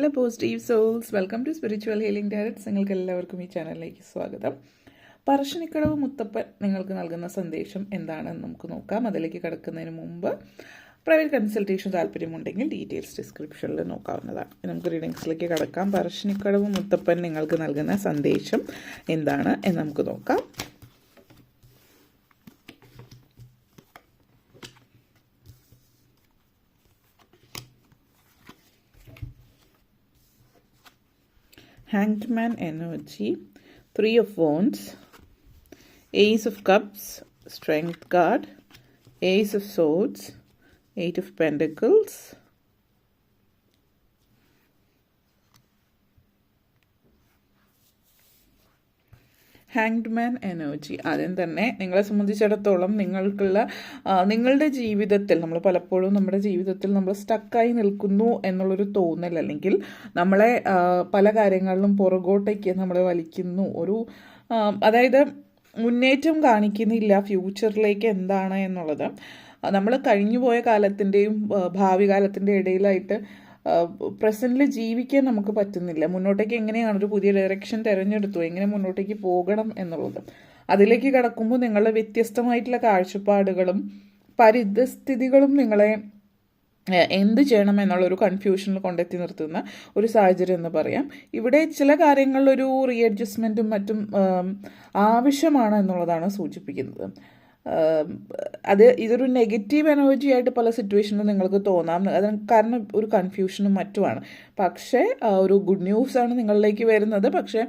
Hello positive souls welcome to spiritual healing directs നിങ്ങൾക്ക് എല്ലാവർക്കും ഈ ചാനലിലേക്ക് സ്വാഗതം. പറശ്ശിനിക്കടവ് മുത്തപ്പൻ നിങ്ങൾക്ക് നൽകുന്ന സന്ദേശം എന്താണെന്ന് നമുക്ക് നോക്കാം. അതിലേക്ക് കിടക്കുന്നതിന് മുമ്പ് പ്രൈവറ്റ് കൺസൾട്ടേഷൻ താല്പര്യമുണ്ടെങ്കിൽ ഡീറ്റെയിൽസ് ഡിസ്ക്രിപ്ഷനിൽ നോക്കാവുന്നതാണ്. നമുക്ക് റീഡിങ്സിലേക്ക് കിടക്കാം. പറശ്ശിനിക്കടവ് മുത്തപ്പൻ നിങ്ങൾക്ക് നൽകുന്ന സന്ദേശം എന്താണ് എന്ന് നമുക്ക് നോക്കാം. Hanged Man energy, Three of Wands, Ace of Cups, Strength card, Ace of Swords, Eight of Pentacles, hanged man energy ആദ്യം തന്നെ നിങ്ങളെ സംബന്ധിച്ചിടത്തോളം നിങ്ങൾക്കുള്ള നിങ്ങളുടെ ജീവിതത്തിൽ നമ്മൾ പലപ്പോഴും നമ്മുടെ ജീവിതത്തിൽ നമ്മൾ സ്റ്റക്കായി നിൽക്കുന്നു എന്നുള്ളൊരു തോന്നൽ അല്ലെങ്കിൽ നമ്മളെ പല കാര്യങ്ങളിലും പുറകോട്ടേക്ക് നമ്മളെ വലിക്കുന്നു. ഒരു അതായത് മുന്നേറ്റം കാണിക്കുന്നില്ല ഫ്യൂച്ചറിലേക്ക് എന്താണ് എന്നുള്ളത്. നമ്മൾ കഴിഞ്ഞുപോയ കാലത്തിന്റെയും ഭാവി കാലത്തിന്റെ ഇടയിലായിട്ട് പ്രസന്റിൽ ജീവിക്കാൻ നമുക്ക് പറ്റുന്നില്ല. മുന്നോട്ടേക്ക് എങ്ങനെയാണ് ഒരു പുതിയ ഡയറക്ഷൻ തിരഞ്ഞെടുത്തു എങ്ങനെ മുന്നോട്ടേക്ക് പോകണം എന്നുള്ളത്? അതിലേക്ക് കടക്കുമ്പോൾ നിങ്ങളുടെ വ്യത്യസ്തമായിട്ടുള്ള കാഴ്ചപ്പാടുകളും പരിതസ്ഥിതികളും നിങ്ങളെ എന്ത് ചെയ്യണം എന്നുള്ളൊരു കൺഫ്യൂഷനിൽ കൊണ്ടെത്തി നിർത്തുന്ന ഒരു സാഹചര്യം എന്ന് പറയാം. ഇവിടെ ചില കാര്യങ്ങളിലൊരു റീഅഡ്ജസ്റ്റ്മെന്റും മറ്റും ആവശ്യമാണ് എന്നുള്ളതാണ് സൂചിപ്പിക്കുന്നത്. അത് ഇതൊരു നെഗറ്റീവ് എനർജി ആയിട്ട് പല സിറ്റുവേഷനിലും നിങ്ങൾക്ക് തോന്നാം. അത് കാരണം ഒരു കൺഫ്യൂഷനും മറ്റുമാണ്. പക്ഷേ ഒരു ഗുഡ് ന്യൂസ് ആണ് നിങ്ങളിലേക്ക് വരുന്നത്. പക്ഷേ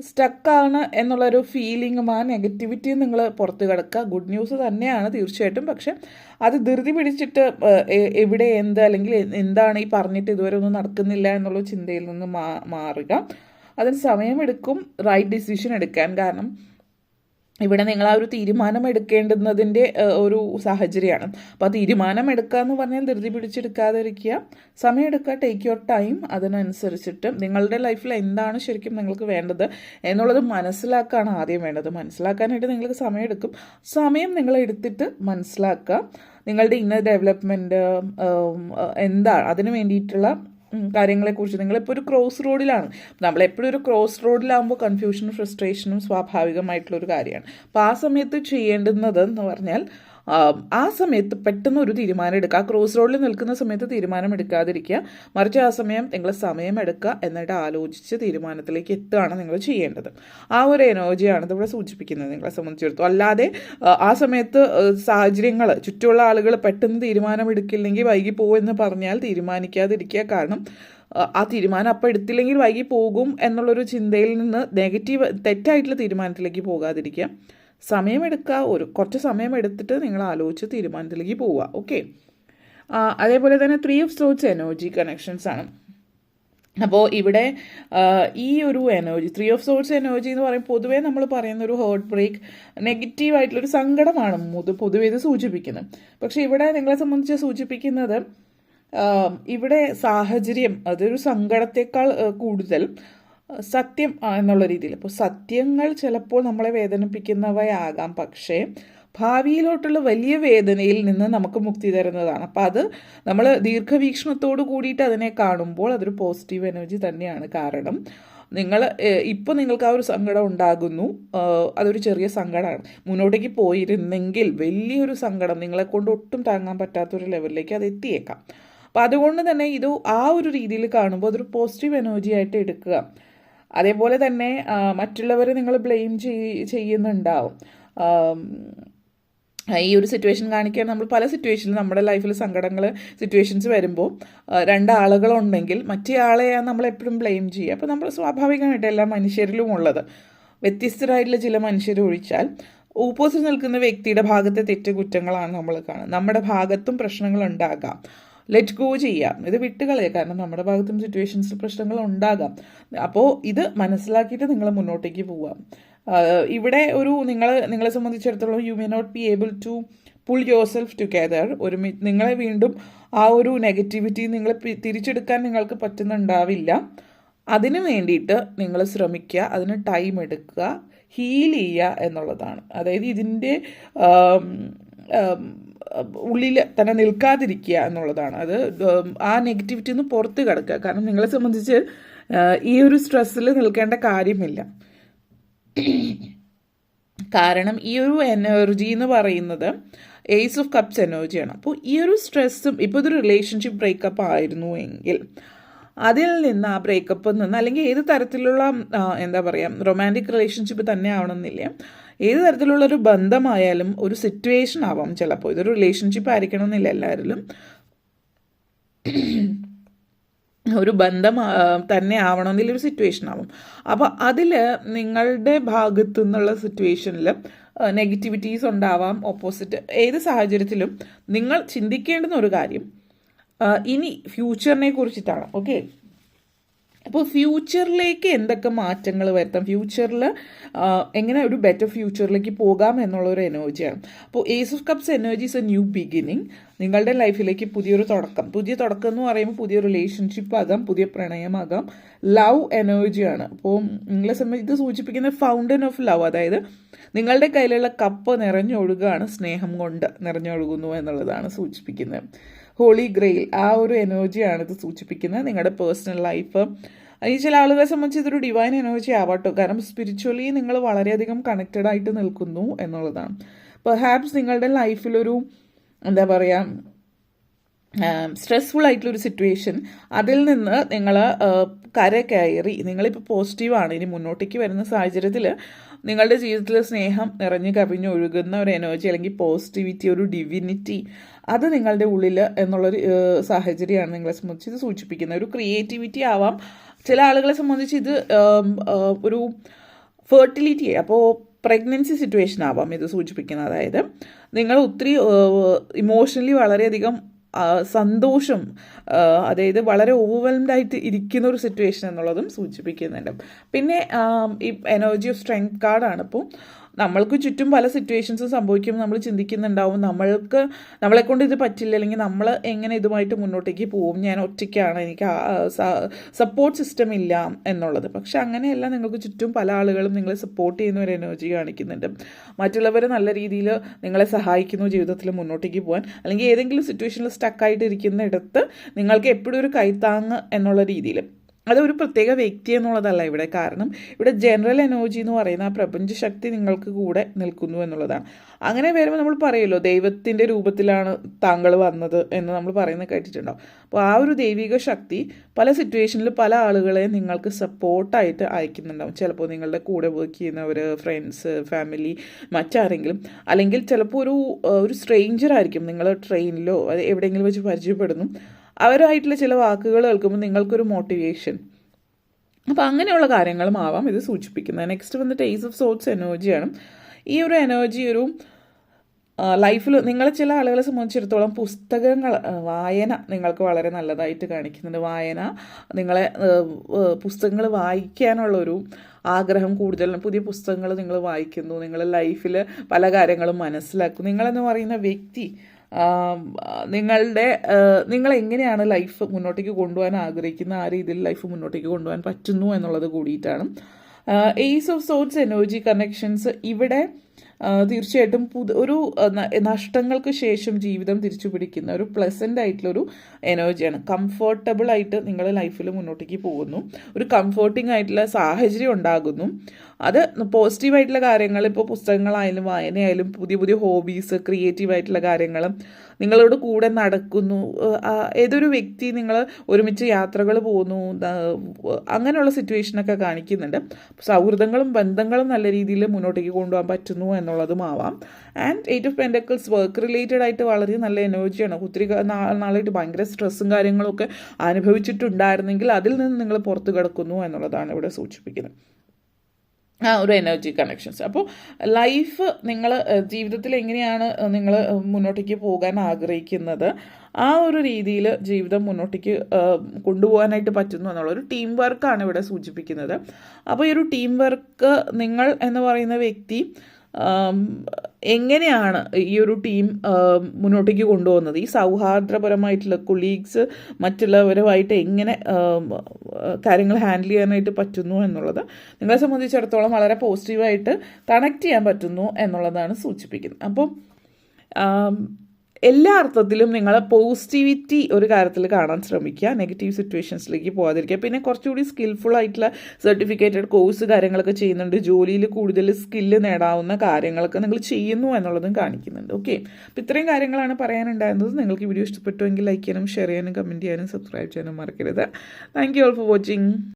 സ്റ്റക്കാണ് എന്നുള്ളൊരു ഫീലിങ്ങും ആ നെഗറ്റിവിറ്റിയും നിങ്ങൾ പുറത്ത് കിടക്കുക. ഗുഡ് ന്യൂസ് തന്നെയാണ് തീർച്ചയായിട്ടും. പക്ഷെ അത് ധൃതി പിടിച്ചിട്ട് എവിടെ എന്ത് അല്ലെങ്കിൽ എന്താണ് ഈ പറഞ്ഞിട്ട് ഇതുവരെ ഒന്നും നടക്കുന്നില്ല എന്നുള്ള ചിന്തയിൽ നിന്ന് മാറുക. അതിന് സമയമെടുക്കും. റൈറ്റ് ഡിസിഷൻ എടുക്കാൻ. കാരണം ഇവിടെ നിങ്ങൾ ആ ഒരു തീരുമാനം എടുക്കേണ്ടുന്നതിന്റെ ഒരു സാഹചര്യമാണ്. അപ്പോൾ ആ തീരുമാനം എടുക്കുക എന്ന് പറഞ്ഞാൽ ധൃതി പിടിച്ചെടുക്കാതിരിക്കുക. സമയമെടുക്കുക ടേക്ക് യുവർ ടൈം അതിനനുസരിച്ചിട്ട് നിങ്ങളുടെ ലൈഫിൽ എന്താണ് ശരിക്കും നിങ്ങൾക്ക് വേണ്ടത് എന്നുള്ളത് മനസ്സിലാക്കുകയാണ് ആദ്യം വേണ്ടത്. മനസ്സിലാക്കാനായിട്ട് നിങ്ങൾക്ക് സമയമെടുക്കും സമയം നിങ്ങൾ എടുത്തിട്ട് മനസ്സിലാക്കുക. നിങ്ങളുടെ ഇന്നർ ഡെവലപ്മെന്റ് എന്താണ് അതിന് വേണ്ടിയിട്ടുള്ള കാര്യങ്ങളെക്കുറിച്ച്. നിങ്ങളിപ്പോൾ ഒരു ക്രോസ് റോഡിലാണ് നമ്മളെപ്പോഴും ഒരു ക്രോസ് റോഡിലാകുമ്പോൾ കൺഫ്യൂഷനും ഫ്രസ്ട്രേഷനും സ്വാഭാവികമായിട്ടുള്ളൊരു കാര്യമാണ്. അപ്പോൾ ആ സമയത്ത് ചെയ്യേണ്ടുന്നത് എന്ന് പറഞ്ഞാൽ ആ, സമയത്ത് പെട്ടെന്ന് ഒരു തീരുമാനം എടുക്കുക. ആ ക്രോസ് റോഡിൽ നിൽക്കുന്ന സമയത്ത് തീരുമാനം എടുക്കാതിരിക്കുക. മറിച്ച് ആ സമയം നിങ്ങൾ സമയം എടുക്കുക എന്നിട്ട് ആലോചിച്ച് തീരുമാനത്തിലേക്ക് എത്തുകയാണ് നിങ്ങൾ ചെയ്യേണ്ടത്. ആ ഒരു എനർജിയാണ് ഇതിവിടെ സൂചിപ്പിക്കുന്നത് നിങ്ങളെ സംബന്ധിച്ചിടത്തോളം. അല്ലാതെ ആ, സമയത്ത് സാഹചര്യങ്ങൾ ചുറ്റുമുള്ള ആളുകൾ പെട്ടെന്ന് തീരുമാനമെടുക്കില്ലെങ്കിൽ വൈകി പോകുമെന്ന് പറഞ്ഞാൽ തീരുമാനിക്കാതിരിക്കുക. കാരണം ആ തീരുമാനം അപ്പം എടുത്തില്ലെങ്കിൽ വൈകി പോകും എന്നുള്ളൊരു ചിന്തയിൽ നിന്ന് നെഗറ്റീവ് തെറ്റായിട്ടുള്ള തീരുമാനത്തിലേക്ക് പോകാതിരിക്കുക. സമയമെടുക്കുക ഒരു കുറച്ച് സമയം എടുത്തിട്ട് നിങ്ങൾ ആലോചിച്ച് തീരുമാനത്തിലേക്ക് പോവുക. ഓക്കെ അതേപോലെ തന്നെ three of swords energy connections ആണ്. അപ്പോൾ ഇവിടെ ഈ ഒരു energy three of swords energy എന്ന് പറയും പൊതുവേ നമ്മൾ പറയുന്ന ഒരു ഹേർട്ട് ബ്രേക്ക് നെഗറ്റീവ് ആയിട്ടുള്ളൊരു സങ്കടമാണ് മുത് പൊതുവേ ഇത് സൂചിപ്പിക്കുന്നത്. പക്ഷേ ഇവിടെ നിങ്ങളെ സംബന്ധിച്ച് സൂചിപ്പിക്കുന്നത് ഇവിടെ സാഹചര്യം അതൊരു സങ്കടത്തെക്കാൾ കൂടുതൽ. സത്യം എന്നുള്ള രീതിയിൽ. അപ്പോൾ സത്യങ്ങൾ ചിലപ്പോൾ നമ്മളെ വേദനിപ്പിക്കുന്നവയാകാം. പക്ഷേ ഭാവിയിലോട്ടുള്ള വലിയ വേദനയിൽ നിന്ന് നമുക്ക് മുക്തി തരുന്നതാണ്. അപ്പം അത് നമ്മൾ ദീർഘവീക്ഷണത്തോട് കൂടിയിട്ട് അതിനെ കാണുമ്പോൾ അതൊരു പോസിറ്റീവ് എനർജി തന്നെയാണ് കാരണം നിങ്ങൾ ഇപ്പോൾ നിങ്ങൾക്ക് ആ ഒരു സങ്കടം ഉണ്ടാകുന്നു. അതൊരു ചെറിയ സങ്കടമാണ്. മുന്നോട്ടേക്ക് പോയിരുന്നെങ്കിൽ വലിയൊരു സങ്കടം നിങ്ങളെ കൊണ്ട് ഒട്ടും താങ്ങാൻ പറ്റാത്തൊരു ലെവലിലേക്ക് അത് എത്തിയേക്കാം. അപ്പം അതുകൊണ്ട് തന്നെ ഇത് ആ ഒരു രീതിയിൽ കാണുമ്പോൾ അതൊരു പോസിറ്റീവ് എനർജി ആയിട്ട് എടുക്കുക. അതേപോലെ തന്നെ മറ്റുള്ളവരെ നിങ്ങൾ ബ്ലെയിം ചെയ്യുന്നുണ്ടാവും. ഈ ഒരു സിറ്റുവേഷൻ കാണിക്കാൻ നമ്മൾ പല സിറ്റുവേഷനിലും നമ്മുടെ ലൈഫിൽ സങ്കടങ്ങൾ സിറ്റുവേഷൻസ് വരുമ്പോൾ രണ്ടാളുകളുണ്ടെങ്കിൽ മറ്റേ ആളെയാണ് നമ്മൾ എപ്പോഴും ബ്ലെയിം ചെയ്യുക. അപ്പോൾ നമ്മൾ സ്വാഭാവികമായിട്ട് എല്ലാ മനുഷ്യരിലും ഉള്ളത്. വ്യത്യസ്തരായിട്ടുള്ള ചില മനുഷ്യർ ഒഴിച്ചാൽ ഓപ്പോസിറ്റ് നിൽക്കുന്ന വ്യക്തിയുടെ ഭാഗത്തെ തെറ്റ് കുറ്റങ്ങളാണ് നമ്മൾ കാണുന്നത്. നമ്മുടെ ഭാഗത്തും പ്രശ്നങ്ങൾ ഉണ്ടാകാം. ലെറ്റ് ഗോ ചെയ്യാം. ഇത് വിട്ടുകളയുക കാരണം നമ്മുടെ ഭാഗത്തും സിറ്റുവേഷൻസ് പ്രശ്നങ്ങൾ ഉണ്ടാകാം. അപ്പോൾ ഇത് മനസ്സിലാക്കിയിട്ട് നിങ്ങൾ മുന്നോട്ടേക്ക് പോവാം. ഇവിടെ ഒരു നിങ്ങൾ നിങ്ങളെ സംബന്ധിച്ചിടത്തോളം you may not be able to pull yourself together ഒരു നിങ്ങളെ വീണ്ടും ആ ഒരു നെഗറ്റിവിറ്റി നിങ്ങൾ തിരിച്ചെടുക്കാൻ നിങ്ങൾക്ക് പറ്റുന്നുണ്ടാവില്ല. അതിന് വേണ്ടിയിട്ട് നിങ്ങൾ ശ്രമിക്കുക. അതിന് ടൈം എടുക്കുക. ഹീൽ ചെയ്യുക എന്നുള്ളതാണ്. അതായത് ഇതിന്റെ ഉള്ളിൽ തന്നെ നിൽക്കാതിരിക്കുക എന്നുള്ളതാണ്. അത് ആ നെഗറ്റിവിറ്റി ഒന്ന് പുറത്ത് കിടക്കുക. കാരണം നിങ്ങളെ സംബന്ധിച്ച് ഈ ഒരു സ്ട്രെസ്സിൽ നിൽക്കേണ്ട കാര്യമില്ല. കാരണം ഈ ഒരു എനർജി എന്ന് പറയുന്നത് എയ്സ് ഓഫ് കപ്സ് എനർജിയാണ് അപ്പോൾ ഈ ഒരു സ്ട്രെസ്സും ഇപ്പോൾ ഇതൊരു റിലേഷൻഷിപ്പ് ബ്രേക്കപ്പ് ആയിരുന്നു എങ്കിൽ അതിൽ നിന്ന് ആ ബ്രേക്കപ്പിൽ നിന്ന് അല്ലെങ്കിൽ ഏത് തരത്തിലുള്ള എന്താ പറയുക റൊമാന്റിക് റിലേഷൻഷിപ്പ് തന്നെ ആവണമെന്നില്ല ഏത് തരത്തിലുള്ള ഒരു ബന്ധമായാലും ഒരു സിറ്റുവേഷൻ ആവാം ചിലപ്പോൾ ഇതൊരു റിലേഷൻഷിപ്പ് ആയിരിക്കണം എന്നില്ല എല്ലാവരിലും. ഒരു ബന്ധം തന്നെ ആവണമെന്നില്ല ഒരു സിറ്റുവേഷൻ ആവും. അപ്പോൾ അതിൽ നിങ്ങളുടെ ഭാഗത്തു നിന്നുള്ള സിറ്റുവേഷനിൽ നെഗറ്റിവിറ്റീസ് ഉണ്ടാവാം ഓപ്പോസിറ്റ് ഏത് സാഹചര്യത്തിലും നിങ്ങൾ ചിന്തിക്കേണ്ടുന്ന ഒരു കാര്യം ഇനി ഫ്യൂച്ചറിനെ കുറിച്ചിട്ടാണ്. ഓക്കെ അപ്പോൾ ഫ്യൂച്ചറിലേക്ക് എന്തൊക്കെ മാറ്റങ്ങൾ വരുത്താം? ഫ്യൂച്ചറിൽ എങ്ങനെ ഒരു ബെറ്റർ ഫ്യൂച്ചറിലേക്ക് പോകാം എന്നുള്ളൊരു എനർജിയാണ് അപ്പോൾ ace of cups energy is a new beginning നിങ്ങളുടെ ലൈഫിലേക്ക് പുതിയൊരു തുടക്കം. പുതിയ തുടക്കം എന്ന് പറയുമ്പോൾ പുതിയ റിലേഷൻഷിപ്പ് ആകാം പുതിയ പ്രണയമാകാം. ലവ് എനർജിയാണ് അപ്പോൾ നിങ്ങളെ സംബന്ധിച്ച് ഇത് സൂചിപ്പിക്കുന്ന ഫൗണ്ടൻ ഓഫ് ലവ് അതായത് നിങ്ങളുടെ കയ്യിലുള്ള കപ്പ് നിറഞ്ഞൊഴുകാണ് സ്നേഹം കൊണ്ട് നിറഞ്ഞൊഴുകുന്നു എന്നുള്ളതാണ് സൂചിപ്പിക്കുന്നത്. ഹോളി ഗ്രെയിൽ ആ ഒരു എനർജിയാണ് ഇത് സൂചിപ്പിക്കുന്നത്. നിങ്ങളുടെ പേഴ്സണൽ ലൈഫ് ഈ ചില ആളുകളെ സംബന്ധിച്ച് ഇതൊരു ഡിവൈൻ എനർജി ആവാട്ടോ. കാരണം സ്പിരിച്വലി നിങ്ങൾ വളരെയധികം കണക്റ്റഡ് ആയിട്ട് നിൽക്കുന്നു എന്നുള്ളതാണ്. പെർഹാപ്സ് നിങ്ങളുടെ ലൈഫിലൊരു എന്താ പറയുക സ്ട്രെസ്ഫുൾ ആയിട്ടുള്ളൊരു സിറ്റുവേഷൻ അതിൽ നിന്ന് നിങ്ങൾ കര കയറി നിങ്ങളിപ്പോൾ പോസിറ്റീവാണ് ഇനി മുന്നോട്ടേക്ക് വരുന്ന സാഹചര്യത്തിൽ നിങ്ങളുടെ ജീവിതത്തിൽ സ്നേഹം നിറഞ്ഞു കവിഞ്ഞ് ഒഴുകുന്ന ഒരു എനർജി അല്ലെങ്കിൽ പോസിറ്റിവിറ്റി ഒരു ഡിവിനിറ്റി അത് നിങ്ങളുടെ ഉള്ളിൽ എന്നുള്ളൊരു സാഹചര്യമാണ് നിങ്ങളെ സംബന്ധിച്ച് ഇത് സൂചിപ്പിക്കുന്നത്. ഒരു ക്രിയേറ്റിവിറ്റി ആവാം. ചില ആളുകളെ സംബന്ധിച്ച് ഇത് ഒരു ഫെർട്ടിലിറ്റി അപ്പോൾ പ്രഗ്നൻസി സിറ്റുവേഷൻ ആവാം ഇത് സൂചിപ്പിക്കുന്നത്. അതായത് നിങ്ങൾ ഒത്തിരി ഇമോഷണലി വളരെയധികം സന്തോഷം അതായത് വളരെ ഓവർവെൽംഡ് ആയിട്ട് ഇരിക്കുന്ന ഒരു സിറ്റുവേഷൻ എന്നുള്ളതും സൂചിപ്പിക്കുന്നുണ്ട്. പിന്നെ ഈ എനർജി ഓഫ് സ്ട്രെങ്ത് കാർഡാണ് അപ്പോൾ നമ്മൾക്ക് ചുറ്റും പല സിറ്റുവേഷൻസും സംഭവിക്കുമ്പോൾ നമ്മൾ ചിന്തിക്കുന്നുണ്ടാവും. നമ്മൾക്ക് നമ്മളെ കൊണ്ട് ഇത് പറ്റില്ല. അല്ലെങ്കിൽ നമ്മൾ എങ്ങനെ ഇതുമായിട്ട് മുന്നോട്ടേക്ക് പോകും. ഞാൻ ഒറ്റയ്ക്കാണ്. എനിക്ക് സപ്പോർട്ട് സിസ്റ്റം ഇല്ല എന്നുള്ളത്. പക്ഷെ അങ്ങനെയല്ല. നിങ്ങൾക്ക് ചുറ്റും പല ആളുകളും നിങ്ങളെ സപ്പോർട്ട് ചെയ്യുന്ന ഒരു എനർജി കാണിക്കുന്നുണ്ട്. മറ്റുള്ളവർ നല്ല രീതിയിൽ നിങ്ങളെ സഹായിക്കുന്നു ജീവിതത്തിൽ മുന്നോട്ടേക്ക് പോകാൻ. അല്ലെങ്കിൽ ഏതെങ്കിലും സിറ്റുവേഷനിൽ സ്റ്റക്കായിട്ട് ഇരിക്കുന്നിടത്ത് നിങ്ങൾക്ക് എപ്പോഴും ഒരു കൈത്താങ്ങ് എന്നുള്ള രീതിയിൽ അതൊരു പ്രത്യേക വ്യക്തി എന്നുള്ളതല്ല ഇവിടെ കാരണം. ഇവിടെ ജനറൽ എനർജി എന്ന് പറയുന്ന ആ പ്രപഞ്ച ശക്തി നിങ്ങൾക്ക് കൂടെ നിൽക്കുന്നു എന്നുള്ളതാണ്. അങ്ങനെ വരുമ്പോൾ നമ്മൾ പറയുമല്ലോ ദൈവത്തിന്റെ രൂപത്തിലാണ് താങ്കൾ വന്നത് എന്ന് നമ്മൾ പറയുന്നത് കേട്ടിട്ടുണ്ടാവും അപ്പോൾ ആ ഒരു ദൈവിക ശക്തി പല സിറ്റുവേഷനിൽ പല ആളുകളെ നിങ്ങൾക്ക് സപ്പോർട്ടായിട്ട് അയക്കുന്നുണ്ടാവും. ചിലപ്പോൾ നിങ്ങളുടെ കൂടെ വർക്ക് ചെയ്യുന്നവർ ഫ്രണ്ട്സ് ഫാമിലി മറ്റാരെങ്കിലും. അല്ലെങ്കിൽ ചിലപ്പോൾ ഒരു ഒരു സ്ട്രേഞ്ചർ ആയിരിക്കും നിങ്ങൾ ട്രെയിനിലോ എവിടെയെങ്കിലും വെച്ച് പരിചയപ്പെടുന്നു. അവരായിട്ടുള്ള ചില വാക്കുകൾ കേൾക്കുമ്പോൾ നിങ്ങൾക്കൊരു മോട്ടിവേഷൻ അപ്പോൾ അങ്ങനെയുള്ള കാര്യങ്ങളും ആവാം ഇത് സൂചിപ്പിക്കുന്നത്. നെക്സ്റ്റ് വന്നിട്ട് ഏസ് ഓഫ് സോട്ട്സ് എനർജിയാണ് ഈ ഒരു എനർജി ഒരു ലൈഫിൽ നിങ്ങളെ ചില ആളുകളെ സംബന്ധിച്ചിടത്തോളം പുസ്തകങ്ങൾ വായന നിങ്ങൾക്ക് വളരെ നല്ലതായിട്ട് കാണിക്കുന്നുണ്ട്. വായന നിങ്ങളെ പുസ്തകങ്ങൾ വായിക്കാനുള്ളൊരു ആഗ്രഹം കൂടുതൽ പുതിയ പുസ്തകങ്ങൾ നിങ്ങൾ വായിക്കുന്നു നിങ്ങളെ ലൈഫിൽ പല കാര്യങ്ങളും മനസ്സിലാക്കും നിങ്ങളെന്ന് പറയുന്ന വ്യക്തി നിങ്ങളുടെ നിങ്ങൾ എങ്ങനെയാണ് ലൈഫ് മുന്നോട്ടേക്ക് കൊണ്ടുപോകാൻ ആഗ്രഹിക്കുന്ന ആ രീതിയിൽ ലൈഫ് മുന്നോട്ടേക്ക് കൊണ്ടുപോകാൻ പറ്റുന്നു എന്നുള്ളത് കൂടിയിട്ടാണ്. Ace of swords energy connections ഇവിടെ തീർച്ചയായിട്ടും പുതു ഒരു നഷ്ടങ്ങൾക്ക് ശേഷം ജീവിതം തിരിച്ചു പിടിക്കുന്ന ഒരു പ്ലസന്റ് ആയിട്ടുള്ളൊരു എനർജിയാണ് കംഫർട്ടബിൾ ആയിട്ട് നിങ്ങൾ ലൈഫിൽ മുന്നോട്ടേക്ക് പോകുന്നു. ഒരു കംഫർട്ടിംഗ് ആയിട്ടുള്ള സാഹചര്യം ഉണ്ടാകുന്നു. അത് പോസിറ്റീവ് ആയിട്ടുള്ള കാര്യങ്ങൾ ഇപ്പോൾ പുസ്തകങ്ങളായാലും വായനയായാലും പുതിയ പുതിയ ഹോബീസ് ക്രിയേറ്റീവ് ആയിട്ടുള്ള കാര്യങ്ങൾ നിങ്ങളോട് കൂടെ നടക്കുന്നു. ഏതൊരു വ്യക്തി നിങ്ങൾ ഒരുമിച്ച് യാത്രകൾ പോകുന്നു അങ്ങനെയുള്ള സിറ്റുവേഷനൊക്കെ കാണിക്കുന്നുണ്ട്. സൗഹൃദങ്ങളും ബന്ധങ്ങളും നല്ല രീതിയിൽ മുന്നോട്ടേക്ക് കൊണ്ടുപോകാൻ പറ്റുന്നു എന്നുള്ളതും ആവാം. And eight of pentacles work related ആയിട്ട് വളരെ നല്ല എനർജിയാണ് ഒത്തിരി നാളായിട്ട് ഭയങ്കര സ്ട്രെസ്സും കാര്യങ്ങളൊക്കെ അനുഭവിച്ചിട്ടുണ്ടായിരുന്നെങ്കിൽ അതിൽ നിന്ന് നിങ്ങൾ പുറത്ത് കിടക്കുന്നു എന്നുള്ളതാണ് ഇവിടെ സൂചിപ്പിക്കുന്നത്. ഒരു എനർജി കണക്ഷൻസ് അപ്പോൾ ലൈഫ് നിങ്ങൾ ജീവിതത്തിൽ എങ്ങനെയാണ് നിങ്ങൾ മുന്നോട്ടേക്ക് പോകാൻ ആഗ്രഹിക്കുന്നത്? ആ ഒരു രീതിയിൽ ജീവിതം മുന്നോട്ടേക്ക് കൊണ്ടുപോകാനായിട്ട് പറ്റുന്നു എന്നുള്ള ഒരു ടീം വർക്കാണ് ഇവിടെ സൂചിപ്പിക്കുന്നത്. അപ്പോൾ ഈ ഒരു ടീം വർക്ക് നിങ്ങൾ എന്ന് പറയുന്ന വ്യക്തി എങ്ങനെയാണ് ഈ ഒരു ടീം മുന്നോട്ടേക്ക് കൊണ്ടുപോകുന്നത്? ഈ സൗഹാർദ്ദപരമായിട്ടുള്ള കൊളീഗ്സ് മറ്റുള്ളവരുമായിട്ട് എങ്ങനെ കാര്യങ്ങൾ ഹാൻഡിൽ ചെയ്യാനായിട്ട് പറ്റുന്നു എന്നുള്ളത് നിങ്ങളെ സംബന്ധിച്ചിടത്തോളം വളരെ പോസിറ്റീവായിട്ട് കണക്ട് ചെയ്യാൻ പറ്റുന്നു എന്നുള്ളതാണ് സൂചിപ്പിക്കുന്നത്. അപ്പോൾ ആം, എല്ലാ അർത്ഥത്തിലും നിങ്ങൾ പോസിറ്റിവിറ്റി ഒരു കാര്യത്തിൽ കാണാൻ ശ്രമിക്കുക നെഗറ്റീവ് സിറ്റുവേഷൻസിലേക്ക് പോകാതിരിക്കുക. പിന്നെ കുറച്ചുകൂടി സ്കിൽഫുൾ ആയിട്ടുള്ള സർട്ടിഫിക്കറ്റഡ് കോഴ്സ് കാര്യങ്ങളൊക്കെ ചെയ്യുന്നുണ്ട്. ജോലിയിൽ കൂടുതൽ സ്കില്ല് നേടാവുന്ന കാര്യങ്ങളൊക്കെ നിങ്ങൾ ചെയ്യുന്നു എന്നുള്ളതും കാണിക്കുന്നുണ്ട്. ഓക്കെ അപ്പോൾ ഇത്രയും കാര്യങ്ങളാണ് പറയാനുണ്ടായിരുന്നത്. നിങ്ങൾക്ക് വീഡിയോ ഇഷ്ടപ്പെട്ടുവെങ്കിൽ ലൈക്ക് ചെയ്യാനും ഷെയർ ചെയ്യാനും കമന്റ് ചെയ്യാനും സബ്സ്ക്രൈബ് ചെയ്യാനും മറക്കരുത്. Thank you all for watching